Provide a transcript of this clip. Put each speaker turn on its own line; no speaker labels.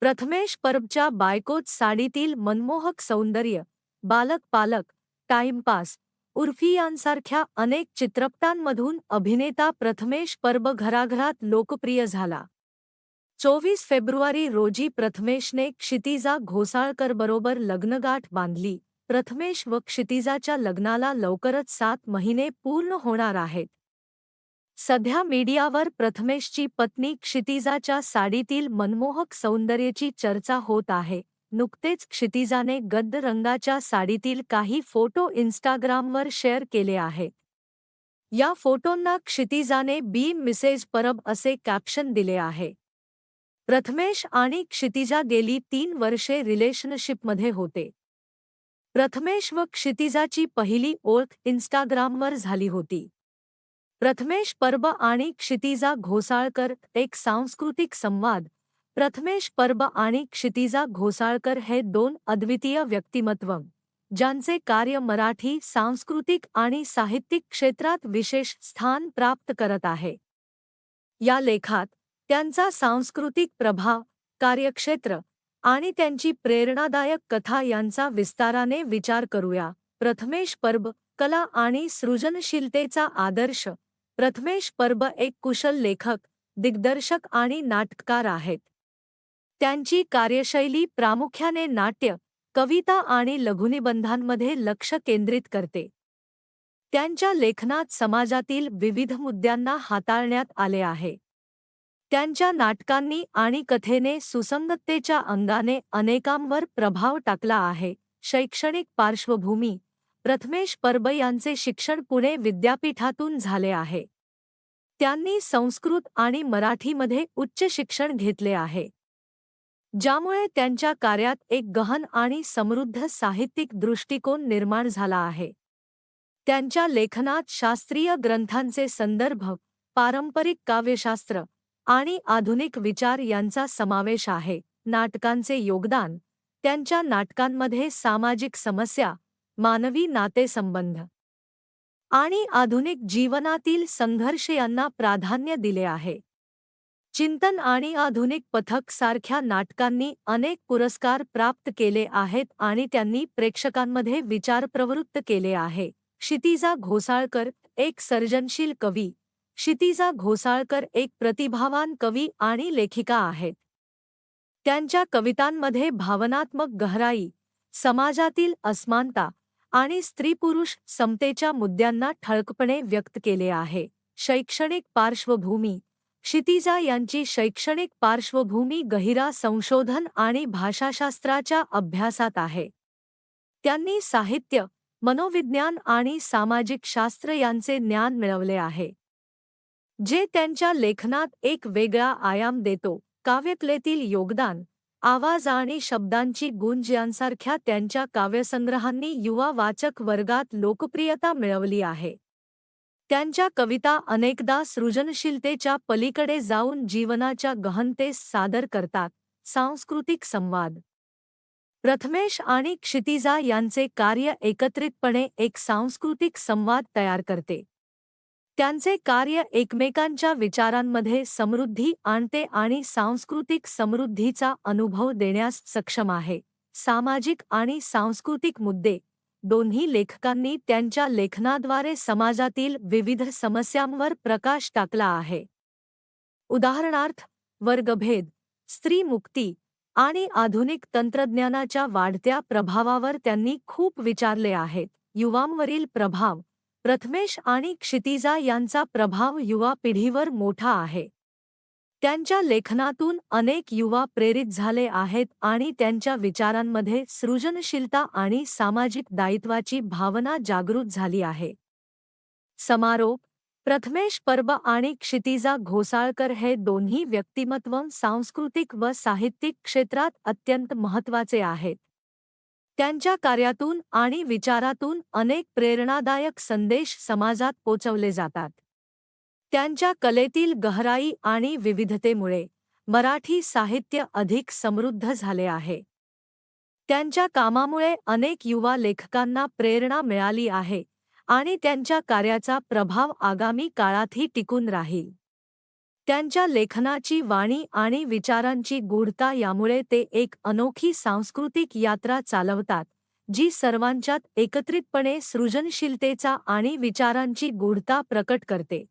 प्रथमेश परबच्या बायकोच साडीतील मनमोहक सौंदर्य बालक पालक टाइमपास उर्फी यांसारख्या अनेक चित्रपटांमधून अभिनेता प्रथमेश परब घराघरात लोकप्रिय झाला. चोवीस फेब्रुवारी रोजी प्रथमेशने क्षितिजा घोसाळकरबरोबर लग्नगाठ बांधली. प्रथमेश व क्षितिजाच्या लग्नाला लवकरच सात महिने पूर्ण होणार आहेत. सध्या मीडियावर प्रथमेशची पत्नी क्षितिजाच्या साडीतील मनमोहक सौंदर्याची चर्चा होत आहे. नुकतेच क्षितिजाने गद्द रंगाच्या साडीतील काही फोटो इन्स्टाग्रामवर शेअर केले आहेत. या फोटोंना क्षितिजाने बी मिसेज परब असे कॅप्शन दिले आहे. प्रथमेश आणि क्षितिजा गेली तीन वर्षे रिलेशनशिपमध्ये होते. प्रथमेश व क्षितिजाची पहिली ओळख इन्स्टाग्रामवर झाली होती. प्रथमेश परब आणि क्षितिजा घोसाळकर एक सांस्कृतिक संवाद. प्रथमेश परब आणि क्षितिजा घोसाळकर हे दोन अद्वितीय व्यक्तिमत्व ज्यांचे कार्य मराठी सांस्कृतिक आणि साहित्यिक क्षेत्रात विशेष स्थान प्राप्त करत आहे. या लेखात त्यांचा सांस्कृतिक प्रभाव कार्यक्षेत्र आणि त्यांची प्रेरणादायक कथा यांचा विस्ताराने विचार करूया. प्रथमेश परब कला आणि सृजनशीलतेचा आदर्श प्रथमेश परब एक कुशल लेखक दिग्दर्शक आणि नाटककार आहेत. त्यांची कार्यशैली प्रामुख्याने नाट्य कविता आणि लघुनिबंधांमध्ये लक्ष केंद्रित करते. त्यांच्या लेखनात समाजातील विविध मुद्द्यांना हाताळण्यात आले आहे. त्यांच्या नाटकांनी आणि कथेने सुसंगततेच्या अंगाने अनेकांवर प्रभाव टाकला आहे. शैक्षणिक पार्श्वभूमी प्रथमेश परब यांचे शिक्षण पुणे विद्यापीठातून झाले आहे. त्यांनी संस्कृत आणि मराठीमध्ये उच्च शिक्षण घेतले आहे. ज्यामुळे त्यांच्या कार्यात एक गहन आणि समृद्ध साहित्यिक दृष्टिकोन निर्माण झाला आहे. त्यांच्या लेखनात शास्त्रीय ग्रंथांचे संदर्भ पारंपरिक काव्यशास्त्र आणि आधुनिक विचार यांचा समावेश आहे. नाटकांचे योगदान त्यांच्या नाटकांमध्ये सामाजिक समस्या मानवी नातेसंबंध. आणि आधुनिक जीवनातील संघर्ष यांना प्राधान्य दिले आहे. चिंतन आणि आधुनिक पथक सारख्या नाटकांनी अनेक पुरस्कार प्राप्त केले आहेत आणि त्यांनी प्रेक्षकांमध्ये विचार प्रवृत्त केले आहे. क्षितिजा घोसाळकर, एक सर्जनशील कवी. क्षितिजा घोसाळकर एक प्रतिभावान कवी आणि लेखिका आहेत. त्यांच्या कवितांमध्ये भावनात्मक गहराई, समाजातील असमानता आणि स्त्री पुरुष समतेच्या मुद्द्यांना ठळकपणे व्यक्त केले आहे. शैक्षणिक पार्श्वभूमी. क्षितिजा यांची शैक्षणिक पार्श्वभूमी गहिरा संशोधन आणि भाषाशास्त्राच्या अभ्यासात आहे. त्यांनी साहित्य मनोविज्ञान आणि सामाजिक शास्त्र यांचे ज्ञान मिळवले आहे. जे त्यांच्या लेखनात एक वेगळा आयाम देतो. काव्यकलेतील योगदान आवाज़ आणि शब्दांची गुंज यांसारख्या त्यांच्या काव्यसंग्रहांनी युवा वाचक वर्गात लोकप्रियता मिळवली आहे. त्यांच्या कविता अनेकदा सृजनशीलतेच्या पलीकडे जाऊन जीवनाच्या गहनतेस सादर करतात. सांस्कृतिक संवाद. प्रथमेश आणि क्षितिजा यांचे कार्य एकत्रितपणे एक सांस्कृतिक संवाद तयार करते. त्यांचे कार्य एकमेकांच्या विचारांमध्ये समृद्धी आणते आणि सांस्कृतिक समृद्धीचा अनुभव देण्यास सक्षम आहे. सामाजिक आणि सांस्कृतिक मुद्दे. दोन्ही लेखकांनी त्यांच्या लेखनाद्वारे समाजातील विविध समस्यांवर प्रकाश टाकला आहे. उदाहरणार्थ वर्गभेद स्त्रीमुक्ती आणि आधुनिक तंत्रज्ञानाच्या वाढत्या प्रभावावर त्यांनी खूप विचारले आहेत. युवांवरील प्रभाव प्रथमेश आणि क्षितिजा यांचा प्रभाव युवा पिढीवर मोठा आहे. त्यांच्या लेखनातून अनेक युवा प्रेरित झाले आहेत आणि त्यांच्या विचारांमध्ये सृजनशीलता आणि सामाजिक दायित्वाची भावना जागृत झाली आहे. समारोप प्रथमेश पर्ब आणि क्षितिजा घोसाळकर हे दोन्ही व्यक्तिमत्व सांस्कृतिक व साहित्यिक क्षेत्रात अत्यंत महत्त्वाचे आहेत. त्यांच्या कार्यातून आणि विचारातून अनेक प्रेरणादायक संदेश समाजात पोचवले जातात. त्यांच्या कलेतील गहराई आणि विविधतेमुळे मराठी साहित्य अधिक समृद्ध झाले आहे. त्यांच्या कामामुळे अनेक युवा लेखकांना प्रेरणा मिळाली आहे आणि त्यांच्या कार्याचा प्रभाव आगामी काळातही टिकून राहील. त्यांच्या लेखनाची वाणी आणि विचारांची गूढता यामुळे ते एक अनोखी सांस्कृतिक यात्रा चालवतात जी सर्वांच्यात एकत्रितपणे सृजनशीलतेचा आणि विचारांची गूढता प्रकट करते.